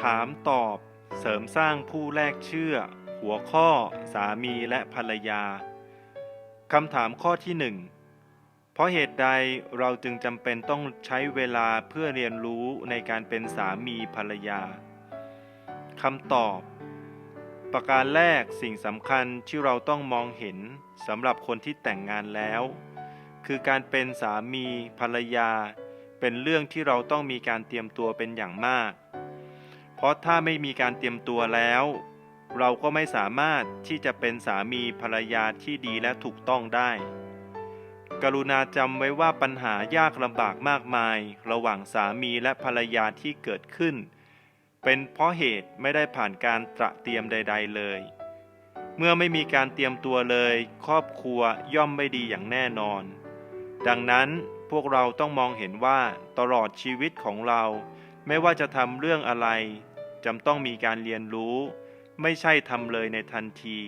ถามตอบ เสริมสร้างผู้แลกเชื่อ หัวข้อ สามีและภรรยาคำถามข้อที่หนึ่งเพราะเหตุใดเราจึงจำเป็นต้องใช้เวลาเพื่อเรียนรู้ในการเป็นสามีภรรยาคำตอบ ประการแรกสิ่งสำคัญที่เราต้องมองเห็นสำหรับคนที่แต่งงานแล้ว คือการเป็นสามีภรรยา เป็นเรื่องที่เราต้องมีการเตรียมตัวเป็นอย่างมาก เพราะถ้าไม่มีการเตรียมตัวแล้ว เราก็ไม่สามารถที่จะเป็นสามีภรรยาที่ดีและถูกต้องได้ กรุณาจำไว้ว่าปัญหายากลำบากมากมาย ระหว่างสามีและภรรยาที่เกิดขึ้น เป็นเพราะเหตุไม่ได้ผ่านการตระเตรียมใด ๆ เลย เมื่อไม่มีการเตรียมตัวเลย ครอบครัวย่อมไม่ดีอย่างแน่นอน ดังนั้นพวกเราต้องมองเห็นว่าตลอดชีวิตของเรา ไม่ว่าจะทำเรื่องอะไรจำต้องมีการเรียนรู้ ไม่ใช่ทำเลยในทันที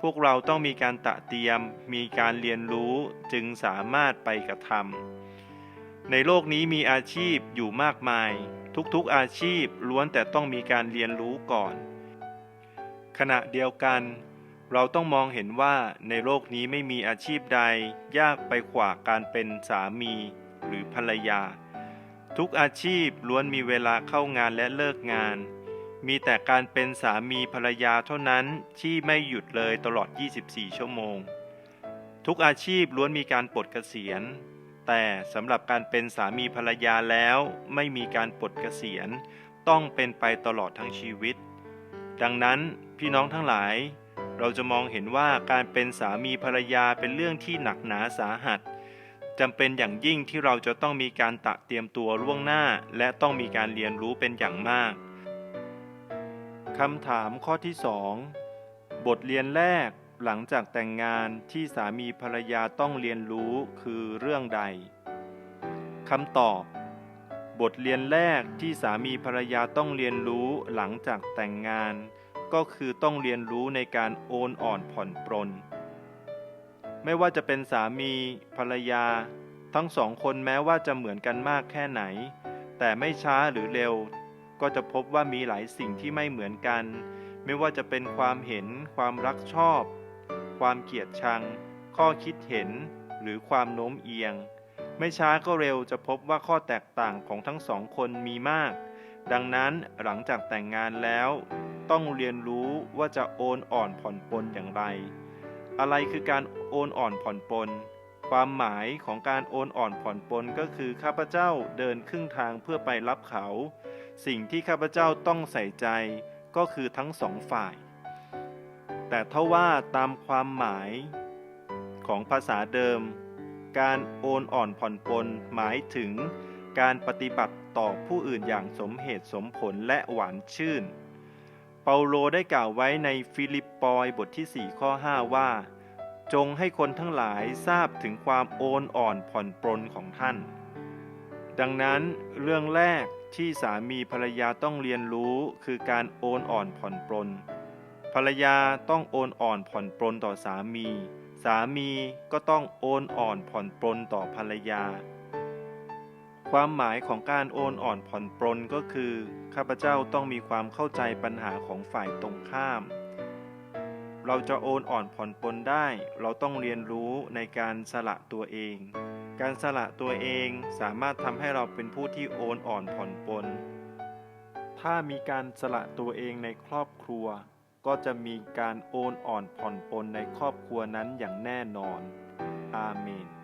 พวกเราต้องมีการตะเตรียม มีการเรียนรู้จึงสามารถไปกระทำในโลกนี้มีอาชีพอยู่มากมาย ทุกๆอาชีพล้วนแต่ต้องมีการเรียนรู้ก่อน ขณะเดียวกัน เราต้องมองเห็นว่าในโลกนี้ไม่มีอาชีพใด ยากไปกว่าการเป็นสามีหรือภรรยา ทุกอาชีพล้วนมีเวลาเข้างานและเลิกงาน มีแต่การเป็นสามีภรรยาเท่านั้นที่ไม่หยุดเลยตลอด 24 ชั่วโมง ทุกอาชีพล้วนมีการปลดเกษียณ แต่สำหรับการเป็นสามีภรรยาแล้วไม่มีการปลดเกษียณ ต้องเป็นไปตลอดทั้งชีวิต ดังนั้นพี่น้องทั้งหลาย เราจะมองเห็นว่าการเป็นสามีภรรยาเป็นเรื่องที่หนักหนาสาหัส จำเป็นอย่างยิ่งที่เราจะต้องมีการตะเตรียมตัวล่วงหน้า และต้องมีการเรียนรู้เป็นอย่างมากคำถามข้อที่ 2 บทเรียนแรกหลังจากแต่งงานที่สามีภรรยาต้องเรียนรู้คือเรื่องใดคำตอบ บทเรียนแรกที่สามีภรรยาต้องเรียนรู้หลังจากแต่งงาน ก็คือต้องเรียนรู้ในการโอนอ่อนผ่อนปรน ไม่ว่าจะเป็นสามีภรรยา ทั้งสองคนแม้ว่าจะเหมือนกันมากแค่ไหน แต่ไม่ช้าหรือเร็ว ก็จะพบว่ามีหลายสิ่งที่ไม่เหมือนกัน ไม่ว่าจะเป็นความเห็น ความรักชอบ ความเกลียดชัง ข้อคิดเห็น หรือความโน้มเอียง ไม่ช้าก็เร็วจะพบว่าข้อแตกต่างของทั้งสองคนมีมาก ดังนั้นหลังจากแต่งงานแล้ว ต้องเรียนรู้ว่าจะโอนอ่อนผ่อนปลนอย่างไร อะไรคือการโอนอ่อนผ่อนปลนความหมายของการโอนอ่อนผ่อนปลนก็คือข้าพเจ้าเดินครึ่งทางเพื่อไปรับเขา สิ่งที่ข้าพเจ้าต้องใส่ใจก็คือทั้งสองฝ่าย แต่ถ้าว่าตามความหมายของภาษาเดิม การโอนอ่อนผ่อนปลนหมายถึงการปฏิบัติต่อผู้อื่นอย่างสมเหตุสมผลและหวานชื่น เปาโลได้กล่าวไว้ในฟิลิปปอยบทที่ 4 ข้อ 5 ว่า จงให้คนทั้งหลายทราบถึงความโอนอ่อนผ่อนปลนของท่าน ดังนั้นเรื่องแรกที่สามีภรรยาต้องเรียนรู้คือการโอนอ่อนผ่อนปลนภรรยาต้องโอนอ่อนผ่อนปลนต่อสามี สามีก็ต้องโอนอ่อนผ่อนปลนต่อภรรยา ความหมายของการโอนอ่อนผ่อนปลนก็คือ ข้าพเจ้าต้องมีความเข้าใจปัญหาของฝ่ายตรงข้าม เราจะโอนอ่อนผ่อนปลนได้ เราต้องเรียนรู้ในการสละตัวเอง การสละตัวเองสามารถทำให้เราเป็นผู้ที่โอนอ่อนผ่อนปลน ถ้ามีการสละตัวเองในครอบครัว ก็จะมีการโอนอ่อนผ่อนปลนในครอบครัวนั้นอย่างแน่นอน อาเมน